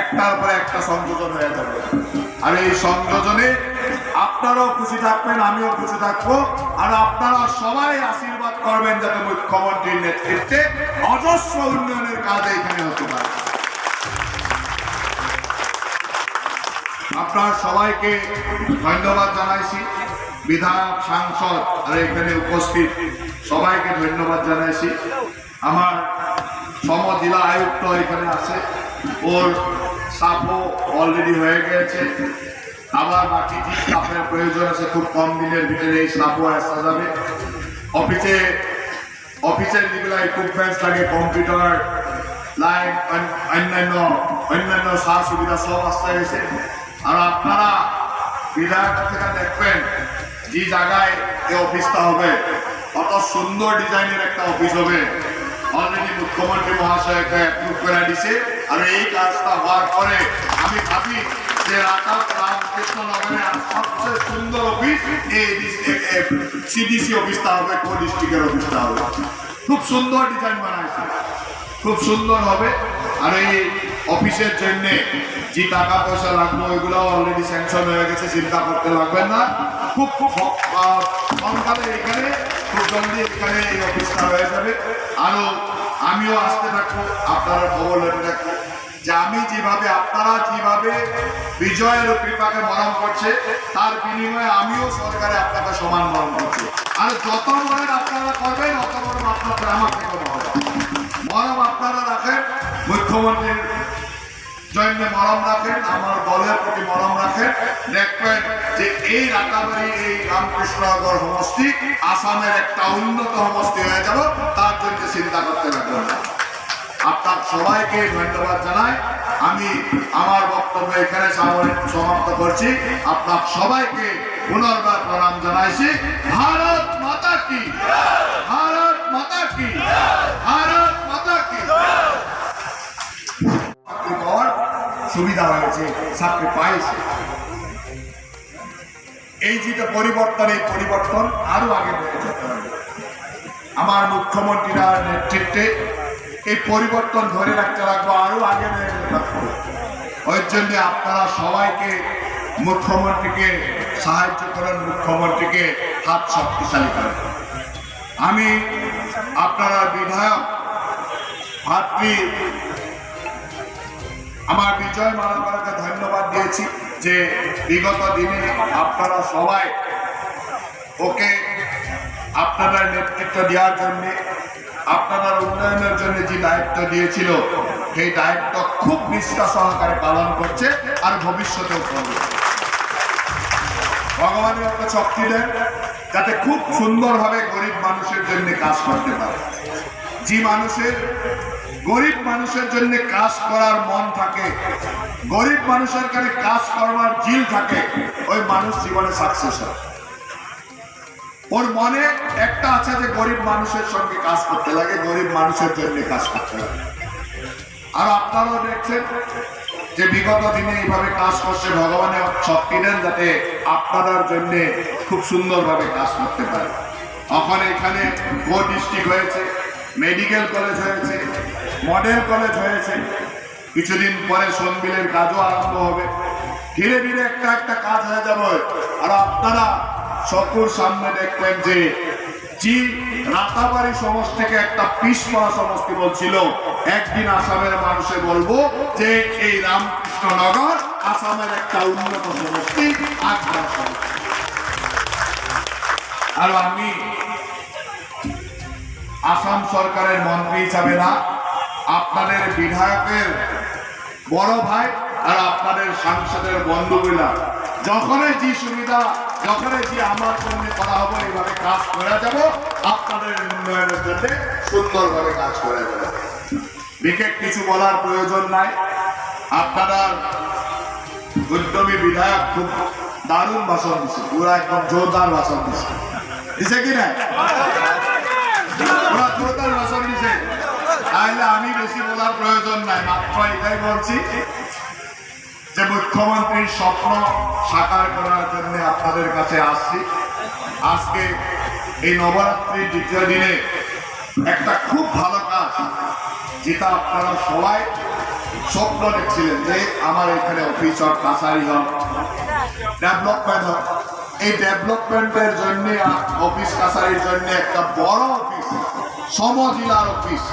একটার পর একটা সংযোজন হয়ে যাবে। আর এই সংযোজনে আপনারাও খুশি থাকবেন, আমিও খুশি থাকব। আর আপনারা সবাই আশীর্বাদ করবেন যাতে মুখ্যমন্ত্রীর নেতৃত্বে অজস্র উন্নয়নের কাজ এখানে হতে পারে। আপনার সবাইকে ধন্যবাদ জানাইছি। বিধায়ক, সাংসদ আর এখানে উপস্থিত সবাইকে ধন্যবাদ জানাইছি। আমার সম জেলা আয়ুক্ত এখানে আছে। ওর সাপও অলরেডি হয়ে গেছে। আবার বাকি যে সাপের প্রয়োজন আছে, খুব কম দিনের ভিতরে এই সাপও আসা যাবে। অফিসে, অফিসের যেগুলো ইকুইপমেন্টস লাগে কম্পিউটার লাইন অন্যান্য অন্যান্য সার সুবিধা সব আসতে গেছে আর আপনারা বিধায়ক থেকে দেখবেন, যে জায়গায় এই অফিসটা হবে, কত সুন্দর ডিজাইনের একটা অফিস হবে। অলরেডি মুখ্যমন্ত্রী মহাশয় একটা অ্যাপ্রুভ করে দিছে। আর এই কাজটা হওয়ার পরে আমি ভাবি যে রাতা রামকৃষ্ণ নগরের সবচেয়ে সুন্দর অফিস এই সিডিসি অফিসটা হবে, কো ডিস্ট্রিক্টের অফিসটা হবে। খুব সুন্দর ডিজাইন বানাইছে। খুব সুন্দর হবে। আর এই অফিসের জন্য যে টাকা পয়সা লাগবে, ওইগুলো অলরেডি স্যাংশন হয়ে গেছে, চিন্তা করতে লাগবে না। খুব খুব সকালে এখানে, খুব জলদি এখানে এই অফিসটা হয়ে যাবে। আরও আমিও আসতে থাকব, আপনারা খবর লেগে থাকব। যে আমি যেভাবে, আপনারা যেভাবে বিজয়ের কৃপাকে মরম করছে, তার বিনিময়ে আমিও সরকারে আপনাকে সমান মরণ করছি। আর যত মরণ আপনারা করবেন, অত মরণ আপনাদের হবে। মরম আপনারা রাখেন, মুখ্যমন্ত্রীর জন্য মরম রাখেন, আমার দলের প্রতি মরম রাখেন। দেখবেন যে এই রাতাবাড়ি, এই রামকৃষ্ণনগর সমষ্টি, আসামের একটা উন্নত সমষ্টি হয়ে যাব, তার জন্য চিন্তা করতে লাগবেন না। আপনার সবাইকে ধন্যবাদ জানাই। আমি আমার বক্তব্য এখানে সমাপ্ত করছি। আপনার সবাইকে পুনর্বার প্রণাম জানাইছি। ভারত মাতা কি? ভারত মাতা কি? ভারত মাতা কি? সুবিধা হয়েছে, চাকরি পাইছে। এই যেটা পরিবর্তন, এই পরিবর্তন আরও আগে আমার মুখ্যমন্ত্রীরা নেতৃত্বে এই পরিবর্তন ধরে রাখতে লাগবো, আরও আগে ওই জন্য আপনারা সবাইকে মুখ্যমন্ত্রীকে সাহায্য করেন, মুখ্যমন্ত্রীকে হাত শক্তিশালী করেন। আমি আপনারা বিধায়ক, ভাতৃ, আমার বিজয় মালাকারকে ধন্যবাদ দিয়েছি যে বিগত দিনে আপনারা সবাই ওকে আপনারা নেতৃত্ব দেওয়ার জন্যে আপনারা উন্নয়নের জন্য যে দায়িত্ব দিয়েছিল, সেই দায়িত্ব খুব নিষ্ঠা সহকারে পালন করছে আর ভবিষ্যতেও করবে। ভগবানের একটা শক্তি দেন, যাতে খুব সুন্দরভাবে গরিব মানুষের জন্য কাজ করতে পারে। যে মানুষের, গরিব মানুষের জন্য কাজ করার মন থাকে, গরিব মানুষের কাছে কাজ করবার জিল থাকে, ওই মানুষ জীবনে সাকসেস হয় ওর মনে একটা আছে যে গরিব মানুষের সঙ্গে কাজ করতে লাগে, গরিব মানুষের জন্য কাজ করতে লাগে। আর আপনারাও দেখছেন যে বিগত দিনে এইভাবে কাজ করছে ভগবানের শক্তি দেন যাতে আপনাদের জন্য খুব সুন্দরভাবে কাজ করতে পারে। এখন এখানে গো ডিস্ট্রিক্ট হয়েছে, মেডিকেল কলেজ হয়েছে, মডেল কলেজ হয়েছে। কিছুদিন পরে সনবিলের কাজও আরম্ভ হবে। ধীরে ধীরে একটা একটা কাজ হয়ে যাবে। আর আপনারা চকুর সামনে দেখবেন যে রাতাবাড়ি সমষ্টিকে একটা পিসপড়া সমষ্টি বলছিল। একদিন আসামের মানুষে বলব যে এই রামকৃষ্ণনগর আসামের একটা উন্নত সমষ্টি আর আমি আসাম সরকারের মন্ত্রী হিসাবে না, আপনাদের বিধায়কের বড় ভাই আর আপনাদের সাংসদের বন্ধুগুলা যখনই যে সুবিধা যখনই যে আমার জন্য করা হবে, এইভাবে কাজ করা যাব। আপনাদের উন্নয়নের জন্য সুন্দরভাবে কাজ করে যাবে। বিশেষ কিছু বলার প্রয়োজন নাই। আপনারা উদ্যমী বিধায়ক খুব দারুণ ভাষণ দিচ্ছে। পুরো একদম জোরদার ভাষণ দিচ্ছে। দিছে কি না? ওরা জোরদার ভাষণ দিছে। তাহলে আমি বেশি বলার প্রয়োজন নাই, মাত্র এটাই বলছি। যে মুখ্যমন্ত্রীর স্বপ্ন সাকার করার জন্য আপনাদের কাছে আসছি। আজকে এই নবরাত্রির দ্বিতীয় দিনে একটা খুব ভালো কাজ যেটা আপনারা সবাই স্বপ্ন দেখছিলেন যে আমার এখানে অফিস হোক কাছারি হোক ডেভেলপমেন্ট হোক। এই ডেভেলপমেন্টের জন্য অফিস কাছারির জন্য একটা বড় অফিস, সমজেলার অফিস।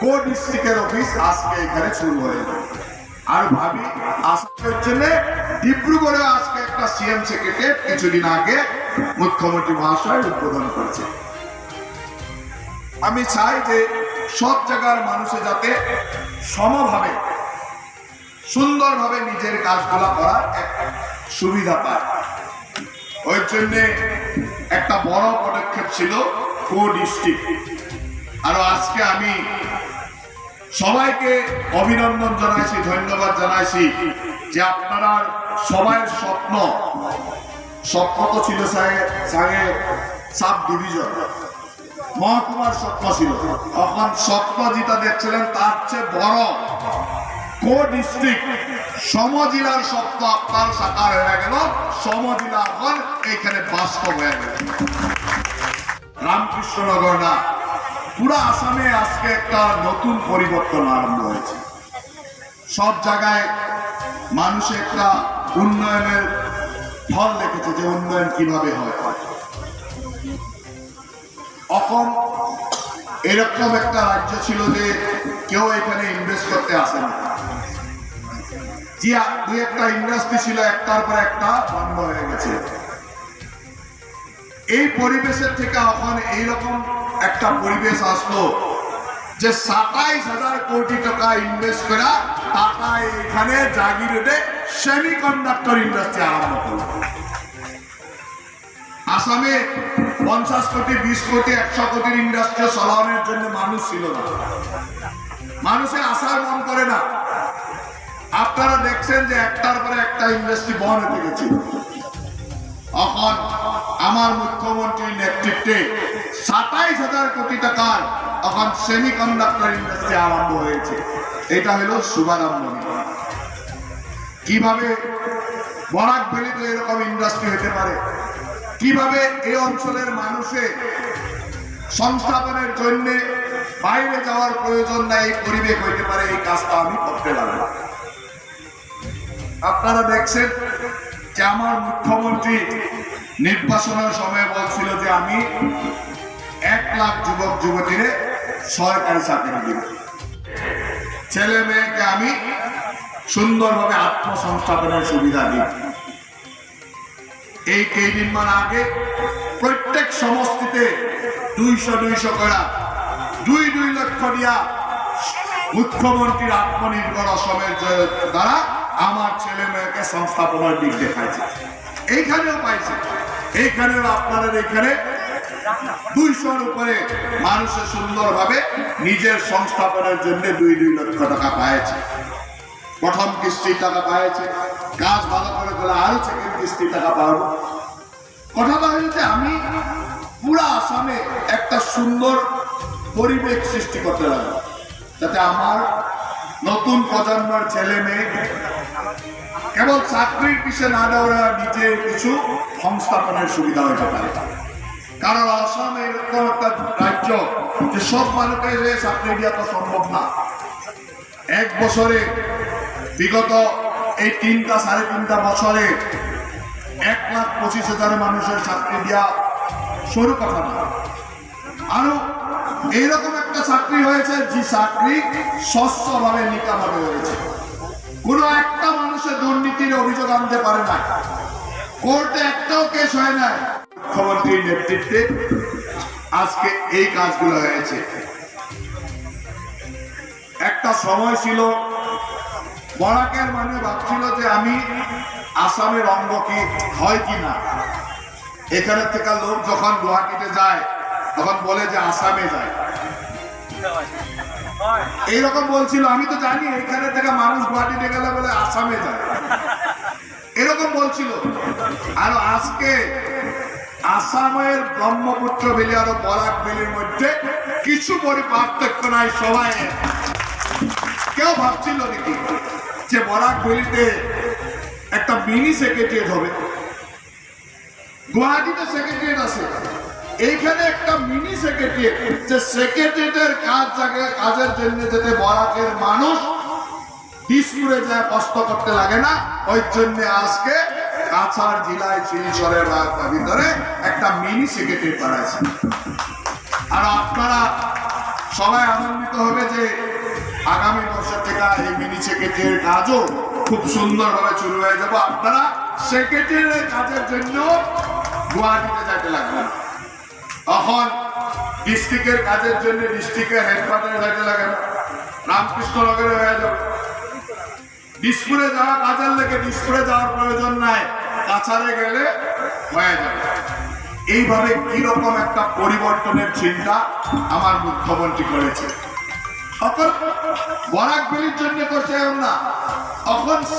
কো ডিস্ট্রিক্টের অফিস আজকে এখানে শুরু হয়ে যাবে আর ভাবি, আজকের জন্য ডিব্রুগড়ে আজকে একটা সিএম সেক্রেটারি কিছুদিন আগে মুখ্যমন্ত্রী মহাশয় উদ্বোধন করেছে। আমি চাই যে সব জায়গার মানুষে যাতে সমভাবে, সুন্দরভাবে নিজের কাজগুলা করার এক সুবিধা পায়। ওই জন্যে একটা বড় পদক্ষেপ ছিল কো ডিস্ট্রিক্ট আর আজকে আমি সবাইকে অভিনন্দন জানাইছি, ধন্যবাদ জানাইছি যে আপনারা সবাই স্বপ্ন স্বপ্ন তো ছিল সাগে সাব ডিভিশন মহকুমার স্বপ্ন ছিল। তখন স্বপ্ন যেটা দেখছিলেন, তার চেয়ে বড় কো ডিস্ট্রিক্ট সমজেলার স্বপ্ন আপনার সাকার হয়ে গেল? সমজেলা এখন এখানে বাস্তব হয়ে গেল। রামকৃষ্ণনগর না। পুরো আসামে আজকে একটা নতুন পরিবর্তন আরম্ভ হয়েছে। সব জায়গায় মানুষ একটা উন্নয়নের ফল দেখেছে যে উন্নয়ন কীভাবে হয়। অসম এরকম একটা রাজ্য ছিল যে কেউ এখানে ইনভেস্ট করতে আসে না। যে দুই একটা ইন্ডাস্ট্রি ছিল, একটার পর একটা বন্ধ হয়ে গেছে। এই পরিবেশের থেকে এখন এইরকম একটা পরিবেশ আসলো যে সাতাইশ হাজার কোটি টাকা ইনভেস্ট করা টাকা এখানে জাগিরোডে সেমি কন্ডাক্টর ইন্ডাস্ট্রি আরম্ভ করল। আসামে পঞ্চাশ কোটি, বিশ কোটি, একশো কোটির ইন্ডাস্ট্রি চালানোর জন্য মানুষ ছিল না। মানুষের আশার মন করে না। আপনারা দেখছেন যে একটার পরে একটা ইন্ডাস্ট্রি বন্ধ হতে গেছে। এখন আমার মুখ্যমন্ত্রীর নেতৃত্বে সাতাইশ হাজার কোটি টাকার এখন সেমি কন্ডাক্টর ইন্ডাস্ট্রি আরম্ভ হয়েছে। এটা হলো শুভারম্ভ কীভাবে বরাক ভ্যালিতে এরকম ইন্ডাস্ট্রি হতে পারে? কীভাবে এই অঞ্চলের মানুষের সংস্থাপনের জন্য বাইরে যাওয়ার প্রয়োজন নাই পরিবেশ হইতে পারে, এই কাজটা আমি করতে লাগলাম আপনারা দেখছেন যে আমার মুখ্যমন্ত্রী নির্বাচনের সময় বলছিল যে আমি এক লাখ যুবক, যুবতীরে সরকারি চাকরি দিব ছেলে মেয়েকে আমি সুন্দরভাবে আত্মসংস্থাপনের সুবিধা দিই। এই কেইদিন মান আগে প্রত্যেক সমষ্টিতে দুইশো দুইশো করা, দুই দুই লক্ষ দিয়া মুখ্যমন্ত্রীর আত্মনির্ভর অসমের দ্বারা আমার ছেলে মেয়েকে সংস্থাপনের দিক দেখাইছে। এইখানেও পাইছে। এইখানেও আপনাদের এখানে দুইশোর উপরে মানুষের সুন্দরভাবে নিজের সংস্থাপনের জন্য দুই দুই লক্ষ টাকা পাইছে প্রথম কিস্তির টাকা পাইছে কাজ ভালো করে গেলে আরও সেকেন্ড কিস্তির টাকা পাবো কথাটা হয়েছে আমি পুরা আসামে একটা সুন্দর পরিবেশ সৃষ্টি করতে লাগল যাতে আমার নতুন প্রজন্মের ছেলে মেয়ে কেবল চাকরির পিছে না দৌড়া নিজে কিছু সংস্থাপনের সুবিধা হতে পারে। কারণ আসাম এরকম একটা রাজ্য যে সব মানুষকে যে চাকরি দেওয়া তো সম্ভব না। এক বছরে বিগত এই তিনটা, সাড়ে তিনটা বছরে এক লাখ পঁচিশ হাজার মানুষের চাকরি দেওয়া সরু কথা না। আরও এইরকম একটা চাকরি হয়েছে যে চাকরি স্বচ্ছভাবে নিকাভাবে হয়েছে। কোনো একটা মানুষের দুর্নীতির অভিযোগ আনতে পারে না। কোর্টে একটাও কেস হয় না মুখ্যমন্ত্রীর নেতৃত্বে আজকে এই কাজগুলো হয়েছে। একটা সময় ছিল, বরাকের মানে ভাবছিল যে আমি আসামের অঙ্গ কি, হয় কি না। এখানে থেকে লোক যখন গুয়াহাটিতে যায়, তখন বলে যে আসামে যায়। এইরকম বলছিল, আমি তো জানি এখানে থেকে মানুষ গুয়াহাটিতে গেলে বলে আসামে যায়। এরকম বলছিল। আর আজকে আসামের ব্রহ্মপুত্র বেলি আর বরাক বেলির মধ্যে কিছু পরি পার্থক্য নাই সবাই। কেউ ভাবছিল নাকি যে বরাক বেলিতে একটা মিনি সেক্রেটারিয়েট হবে? গুয়াহাটিতে সেক্রেটারিয়েট আছে। এইখানে একটা মিনি সেক্রেটারিয়েট যে সেক্রেটারিয়েটের কাজ জায়গায় কাজের জন্য যাতে বরাকের মানুষ দিসপুরে যায়, কষ্ট করতে লাগে না, ওই জন্য আজকে কাছাড় জেলায় শিলচরের ভিতরে একটা মিনি সেক্রেটারি বানাইছে আর আপনারা সবাই আনন্দিত হবে যে আগামী বছর থেকে এই মিনি সেক্রেটারির কাজও খুব সুন্দরভাবে শুরু হয়ে যাবে। আপনারা সেক্রেটারির কাজের জন্য গুয়াহাটিতে যেতে লাগবেন। তখন ডিস্ট্রিক্টের কাজের জন্য ডিস্ট্রিক্টের হেডকোয়ার্টারে যেতে লাগে না রামকৃষ্ণনগরে হয়ে যাবে। দিসপুরে যাওয়া কাজের লেগে দিসপুরে যাওয়ার প্রয়োজন নাই। কাছাড়ে গেলে হয়ে যাবে। এইভাবে কীরকম একটা পরিবর্তনের চিন্তা আমার মুখ্যমন্ত্রী করেছে। বরাক জন্য করছে না।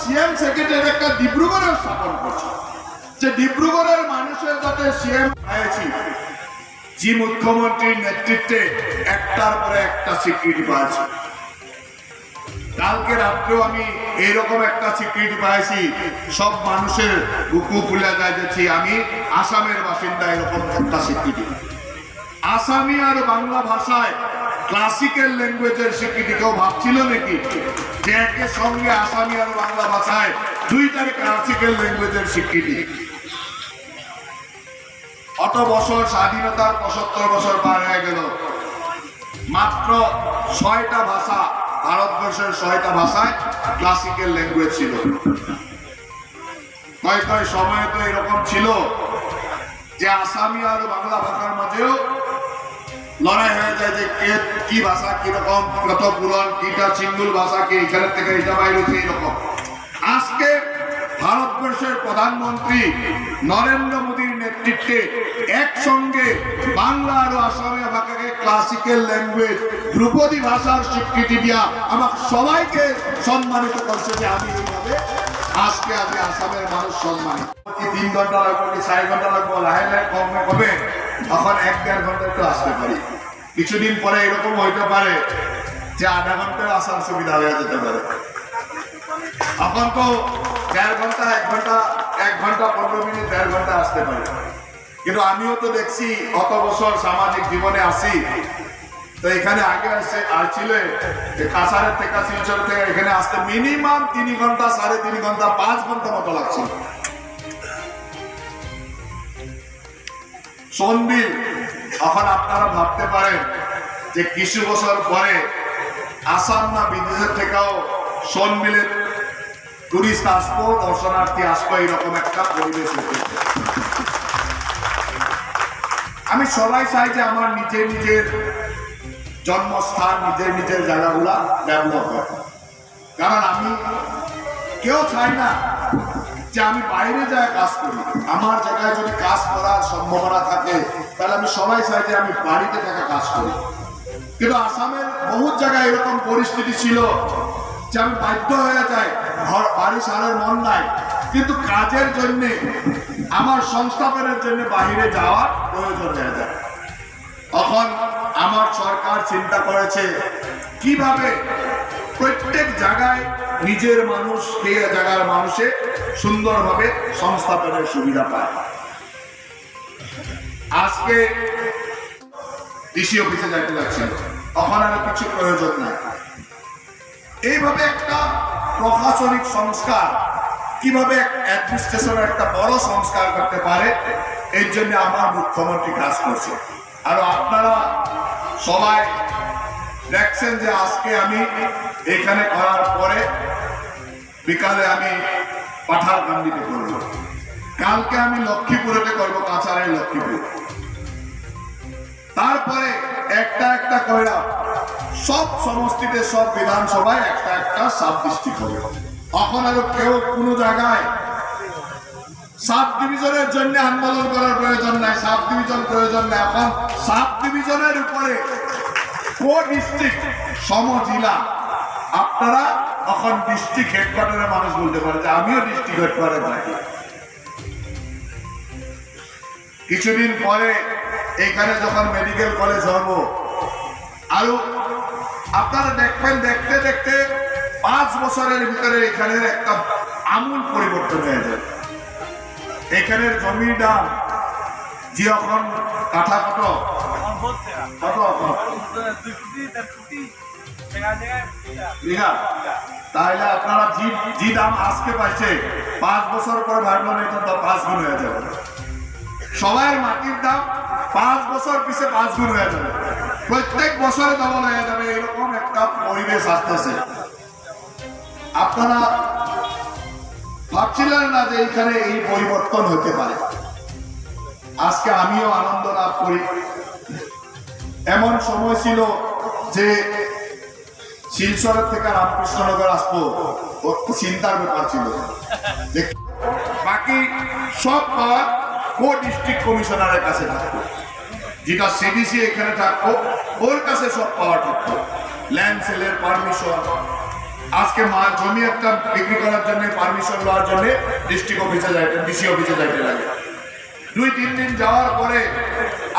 সিএম সেক্রেটারি একটা ডিব্রুগড়ের স্থাপন করছে। যে ডিব্রুগড়ের মানুষের যাতে সিএম হয়েছি, যে মুখ্যমন্ত্রীর নেতৃত্বে একটার পরে একটা স্বীকৃতি পাচ্ছে কালকে রাত্রেও আমি এইরকম একটা স্বীকৃতি পাইছি। সব মানুষের বুকু ফুলে যাচ্ছি আমি আসামের বাসিন্দা, এরকম একটা স্বীকৃতি। আসামি আর বাংলা ভাষায় ক্লাসিক্যাল ল্যাঙ্গুয়েজের স্বীকৃতি কেউ ভাবছিল নাকি? যে একের সঙ্গে আসামি আর বাংলা ভাষায় দুইটার ক্লাসিক্যাল ল্যাঙ্গুয়েজের স্বীকৃতি। অত বছর স্বাধীনতার পঁচাত্তর বছর পার হয়ে গেল। মাত্র ছয়টা ভাষা ভারতবর্ষের ছয়টা ভাষায় ক্লাসিক্যাল ল্যাঙ্গুয়েজ ছিল। কয় কয় সময় তো এরকম ছিল যে আসামি আর বাংলা ভাষার মাঝেও লড়াই হয়ে যায় যে কে, কি ভাষা কীরকম, কত পুরন কিটা সিঙ্গুল ভাষা, কি এখানে থেকে এটা বাইরে হচ্ছে এরকম। আজকে ভারতবর্ষের প্রধানমন্ত্রী নরেন্দ্র মোদীর নেতৃত্বে একসঙ্গে বাংলা আর আসামে ভাষাকে ক্লাসিক্যাল ল্যাঙ্গুয়েজ ধ্রুপদী ভাষার স্বীকৃতি দিয়া আমার সবাইকে সম্মানিত করছে যে আমি এইভাবে আজকে আমি আসামের মানুষ সম্মানিত। তিন ঘণ্টা লাগবে কি চার ঘণ্টা লাগবে, লাহে লাহে তখন এক দেড় ঘণ্টা একটু আসতে পারি। কিছুদিন পরে এরকম হইতে পারে যে আধা ঘন্টায় আসার সুবিধা হয়ে যেতে পারে। এখন তো দেড় ঘণ্টা, এক ঘণ্টা এক ঘণ্টা, পনেরো মিনিট, দেড় ঘণ্টা আসতে পারে। কিন্তু আমিও তো দেখছি কত বছর সামাজিক জীবনে আসি তো এখানে আগে আসছে আর ছিল যে কাছারের থেকে শিলচর থেকে এখানে আসতে মিনিমাম তিন ঘণ্টা, সাড়ে তিন ঘণ্টা, পাঁচ ঘণ্টা মতো লাগছিল। সোনবিল এখন আপনারা ভাবতে পারেন যে কিছু বছর পরে আসাম না বিদেশের থেকেও সোনবিলের টুরিস্ট আসব, দর্শনার্থী আসব, এরকম একটা পরিবেশ আমি সবাই চাই যে আমার নিজের নিজের জন্মস্থান, নিজের নিজের জায়গাগুলা ডেভেলপ হয় কারণ আমি কেউ চাই না যে আমি বাইরে যায় কাজ করি। আমার জায়গায় যদি কাজ করার সম্ভাবনা থাকে, তাহলে আমি সবাই চাই যে আমি বাড়িতে থাকা কাজ করি। কিন্তু আসামের বহু জায়গায় এরকম পরিস্থিতি ছিল যে আমি বাধ্য হয়ে যাই, ঘর, বাড়ি, সারের মন নাই কিন্তু কাজের জন্য, আমার সংস্থাপনের জন্য বাইরে যাওয়ার প্রয়োজন হয়ে যায়। তখন আমার সরকার চিন্তা করেছে, কীভাবে প্রত্যেক জায়গায় নিজের মানুষ, সেই জায়গার মানুষে সুন্দরভাবে সংস্থাপনের সুবিধা পায়। আজকে ডিসি অফিসে যাইতে লাগছিল তখন আর কিছু প্রয়োজন নাই। এইভাবে একটা প্রশাসনিক সংস্কার কীভাবে একটা বড় সংস্কার করতে পারে, এর জন্য আমার মুখ্যমন্ত্রী কাজ করছে। আর আপনারা সবাই দেখছেন যে আজকে আমি এখানে করার পরে বিকালে আমি পাঠার পাঠারকান্দিতে করব। কালকে আমি লক্ষ্মীপুরেতে করব, কাছাড়ের লক্ষ্মীপুর। তারপরে একটা একটা কইরা সব সমষ্টিতে, সব বিধানসভায় একটা একটা সাব ডিস্ট্রিক্ট হবে। এখন আরও কেউ কোনো জায়গায় সাব ডিভিশনের জন্য আন্দোলন করার প্রয়োজন নাই, সাব ডিভিশন প্রয়োজন নাই। এখন সাব ডিভিশনের উপরে কো ডিস্ট্রিক্ট সম জেলা। আপনারা এখন ডিস্ট্রিক্ট হেডকোয়ার্টারের মানুষ বলতে পারে যে আমিও ডিস্ট্রিক্ট হেডকোয়ার্টারে থাকি। কিছুদিন পরে এখানে যখন মেডিকেল কলেজ হব, আরও আপনারা দেখবেন, দেখতে দেখতে পাঁচ বছরের ভিতরে এখানে একটা আমূল পরিবর্তন হয়ে যাবে এখানের জমির দাম যে এখন কাঠা কত কত তাহলে আপনারা জি জি দাম আজকে পাইছে, পাঁচ বছর পরে ভাবলেন এটা তো পাঁচ গুণ হয়ে যাবে। সবাই মাটির দাম পাঁচ বছর পিছে পাঁচ গুণ হয়ে যাবে। প্রত্যেক বছরে ডবল হয়ে যাবে, এরকম একটা পরিবেশ আসতেছে। আপনারা ভাবছিলেন না যে এইখানে এই পরিবর্তন হতে পারে। আজকে আমিও আনন্দ লাভ করি। এমন সময় ছিল যে শিলচরের থেকে রামকৃষ্ণনগর ওর চিন্তার ব্যাপার ছিল। বাকি সব পাওয়ার কো ডিস্ট্রিক্ট কমিশনারের কাছে থাকতো যেটা সিডিসি এখানে থাকতো ওর কাছে সব পাওয়ার থাকতো ল্যান্ড সেলের পারমিশন আজকে মা জমি একটা বিক্রি করার জন্য পারমিশন নেওয়ার জন্য ডিস্ট্রিক্ট অফিসে যাইতে ডিসি অফিসে যাইতে লাগে। দুই, তিন দিন যাওয়ার পরে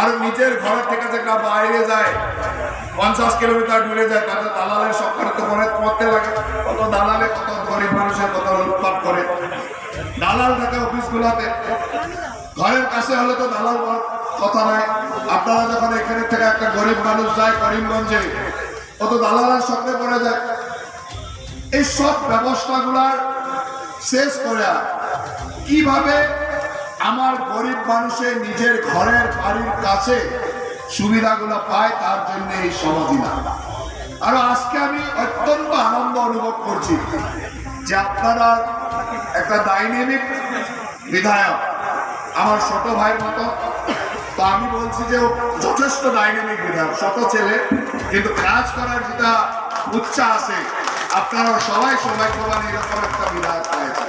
আর নিজের ঘর থেকে যে বাইরে যায়, পঞ্চাশ কিলোমিটার দূরে যায়, তাতে দালালের সরকার তো মনে পড়তে লাগে। কত দালালে, কত গরিব মানুষের কত লুটপাট করে। দালাল থাকে অফিসগুলোতে। ঘরের কাছে হলে তো দালাল কথা নাই। আপনারা যখন এখানে থেকে একটা গরিব মানুষ যায় করিমগঞ্জে, কত দালালের সঙ্গে পড়ে যায়। এই সব ব্যবস্থাগুলার শেষ করে কীভাবে আমার গরিব মানুষের নিজের ঘরের বাড়ির কাছে সুবিধাগুলো পায় তার জন্য এই সমাধিনা আর আজকে আমি অত্যন্ত আনন্দ অনুভব করছি যে আপনারা একটা ডাইনামিক বিধায়ক আমার ছোট ভাইয়ের মতো। তো আমি বলছি যে যথেষ্ট ডাইনামিক বিধায়ক, ছোট ছেলে, কিন্তু কাজ করার যেটা উচ্চা আছে আপনারা সবাই সবাই সবাই এরকম একটা বিধায়ক পেয়েছে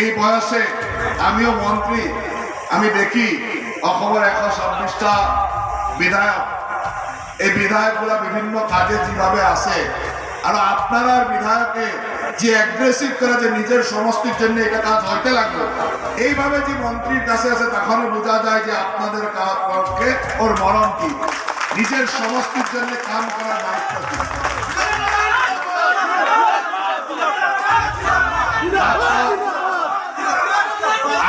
এই বয়সে আমিও মন্ত্রী, আমি দেখি অসমের একশো ছাব্বিশটা বিধায়ক। এই বিধায়কগুলা বিভিন্ন কাজে যেভাবে আসে, আর আপনারা বিধায়কে যে অ্যাগ্রেসিভ করে যে নিজের সমষ্টির জন্য এটা কাজ হইতে লাগল, এইভাবে যে মন্ত্রীর কাছে আছে তখনও বোঝা যায় যে আপনাদের পক্ষে ওর মরণ কি। নিজের সমষ্টির জন্য কাম করার দায়িত্ব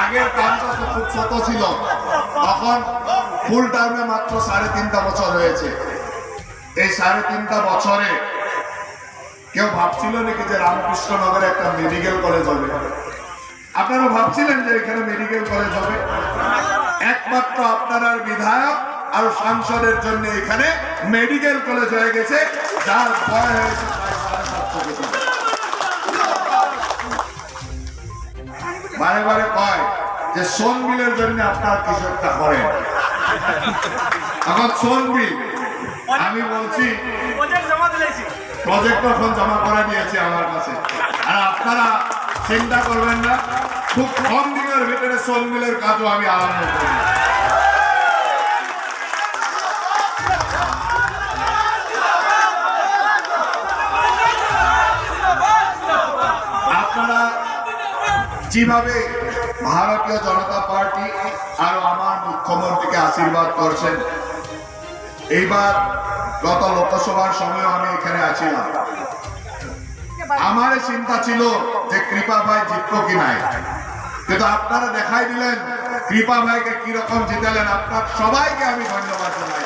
আগের কামটা তো খুব ছোট ছিল। তখন ফুল টার্মে মাত্র সাড়ে তিনটা বছর হয়েছে। এই সাড়ে তিনটা বছরে কেউ ভাবছিল নাকি যে রামকৃষ্ণনগরে একটা মেডিকেল কলেজ হবে? আপনারা ভাবছিলেন যে এখানে মেডিকেল কলেজ হবে? একমাত্র আপনার বিধায়ক আর সাংসদের জন্য এখানে মেডিকেল কলেজ হয়ে গেছে। যার ভয় হয়েছে বারে বারে কয় যে সোন বিলের জন্য আপনার কৃষকটা একটা করেন এখন সোন বিল আমি বলছি প্রজেক্ট ফোন জমা করে দিয়েছে আমার কাছে। আর আপনারা চিন্তা করবেন না খুব কম দিনের ভিতরে সোন মিলের কাজও আমি আরম্ভ করি। যেভাবে ভারতীয় জনতা পার্টি আর আমার মুখ্যমন্ত্রীকে আশীর্বাদ করছেন, এইবার গত লোকসভার সময় আমি এখানে আছিলাম। আমার চিন্তা ছিল যে কৃপা ভাই জিতবো কি নাই। কিন্তু আপনারা দেখাই দিলেন, কৃপা ভাইকে কীরকম জিতালেন, আপনার সবাইকে আমি ধন্যবাদ জানাই।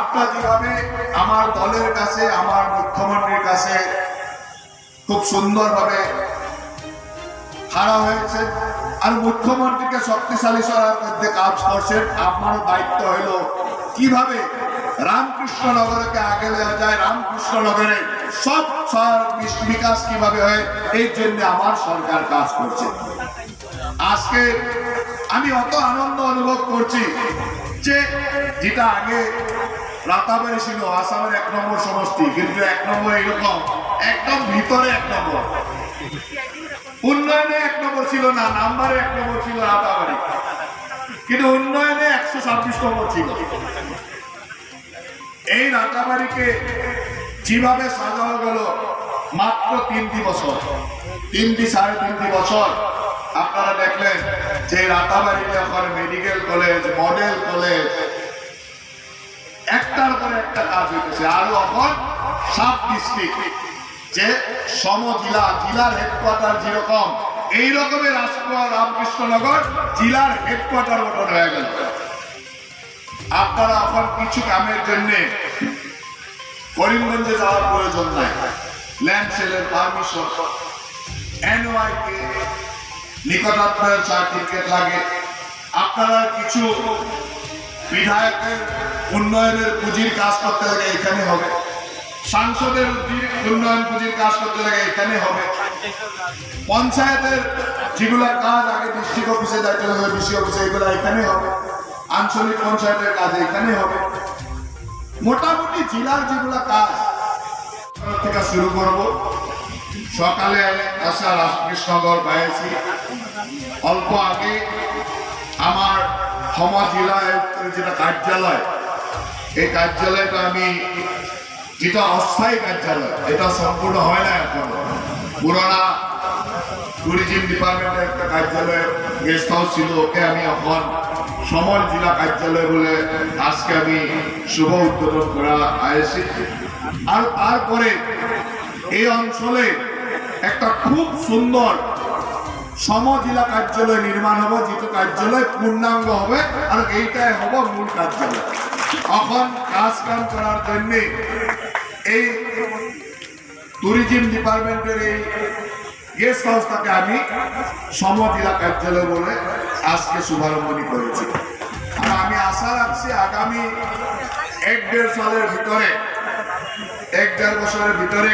আপনার যেভাবে আমার দলের কাছে, আমার মুখ্যমন্ত্রীর কাছে খুব সুন্দরভাবে হারা হয়েছে আর মুখ্যমন্ত্রীকে শক্তিশালী করার মধ্যে কাজ করছেন। আপনারও দায়িত্ব হইল কীভাবে রামকৃষ্ণনগরকে আগে নেওয়া যায়, রামকৃষ্ণনগরে সব বিকাশ কীভাবে হয় এই জন্য আমার সরকার কাজ করছে। আজকে আমি অত আনন্দ অনুভব করছি যে যেটা আগে রাতাবাড়ি ছিল আসামের এক নম্বর সমষ্টি, কিন্তু এক নম্বর এরকম, একদম ভিতরে এক নম্বর। উন্নয়নে এক নম্বর ছিল না, নাম্বারে এক নম্বর ছিল রাতাবাড়ি। কিন্তু উন্নয়নে একশো ছাব্বিশ নম্বর ছিল। এই রাতাবাড়িকে যেভাবে সাজানো গেল, মাত্র তিনটি বছর, তিনটি সাড়ে তিনটি বছর, আপনারা দেখলেন যে রাতাবাড়িতে এখন মেডিকেল কলেজ মডেল কলেজ একটার পর একটা কাজ হইতেছে। আর এখন সাব ডিস্ট্রিক্ট যে সম জেলা জেলার হেডকোয়ার্টার যেরকম এই রকমের রামকৃষ্ণনগর জেলার হেডকোয়ার্টার গঠন হয়ে গেল। আপনারা এখন কিছু কামের জন্য করিমগঞ্জে যাওয়ার প্রয়োজন নাই। ল্যান্ড সেলের পারমিশন এনওয়াইকে নিকটাত্মীয় সার্টিফিকেট লাগে। আপনারা কিছু বিধায়কের উন্নয়নের পুঁজির কাজ করতে লাগে এখানে হবে। সাংসদের উন্নয়ন পুঁজির কাজ করতে লাগে এখানে হবে। পঞ্চায়েতের যেগুলা কাজ আগে ডিস্ট্রিক্ট অফিসে যাইতে হবে ডিসি অফিসে এগুলো এখানে হবে। আঞ্চলিক পঞ্চায়েতের কাজ এখানে হবে। মোটামুটি জেলার যেগুলা কাজ থেকে শুরু করব। সকালে আসা রামকৃষ্ণগর পাইছি অল্প আগে আমার ক্ষমা জেলা যেটা কার্যালয় এই কার্যালয়টা আমি যেটা অস্থায়ী কার্যালয়, এটা সম্পূর্ণ হয় না এখন। পুরোনা ট্যুরিজম ডিপার্টমেন্টের একটা কার্যালয় গেস্ট হাউস ছিল, ওকে আমি এখন সমর জেলা কার্যালয় বলে আজকে আমি শুভ উদ্বোধন করা আয়েছি আর তারপরে এই অঞ্চলে একটা খুব সুন্দর সমজেলা কার্যালয় নির্মাণ হবে যেটা কার্যালয় পূর্ণাঙ্গ হবে, আর এইটাই হবে মূল কার্যালয়। এখন কাজ কাম করার জন্য এই ট্যুরিজম ডিপার্টমেন্টের এই গেস্ট হাউসটাকে আমি সমজেলা কার্যালয় বলে আজকে শুভারম্ভনী করেছি আমি আশা রাখছি আগামী এক দেড় সালের ভিতরে, এক দেড় বছরের ভিতরে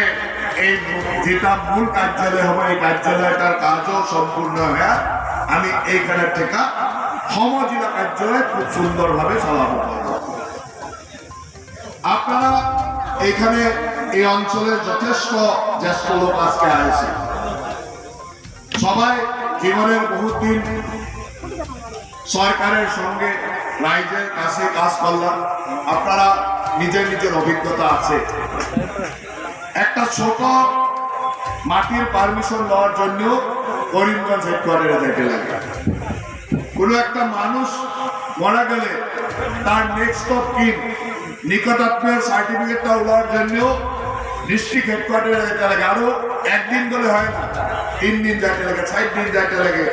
এই যেটা মূল কার্যালয় হবে, এই কার্যালয়টার কাজও সম্পূর্ণ হয়ে আমি এইখানের থেকে সমজেলা কার্যালয় খুব সুন্দরভাবে চালাবো। আপনারা এখানে এই অঞ্চলের যথেষ্ট জ্যেষ্ঠ লোক আজকে আসছে সবাই জীবনের বহুত দিন সরকারের সঙ্গে রাইজের কাছে কাজ করলাম। আপনারা নিজের নিজের অভিজ্ঞতা আছে। একটা ছোট মাটির পারমিশন নেওয়ার জন্য করিমগঞ্জ হেডকোয়ার্টারে যেতে লাগে। কোনো একটা মানুষ মারা গেলে তার নেক্সট অফ কিন নিকটাত্মীয় সার্টিফিকেটটা ওলার জন্য ডিস্ট্রিক্ট হেডকোয়ার্টারে যেতে লাগে আরও একদিন বলে হয় না, তিন দিন যাইতে লাগে, চার দিন যাইতে লাগে।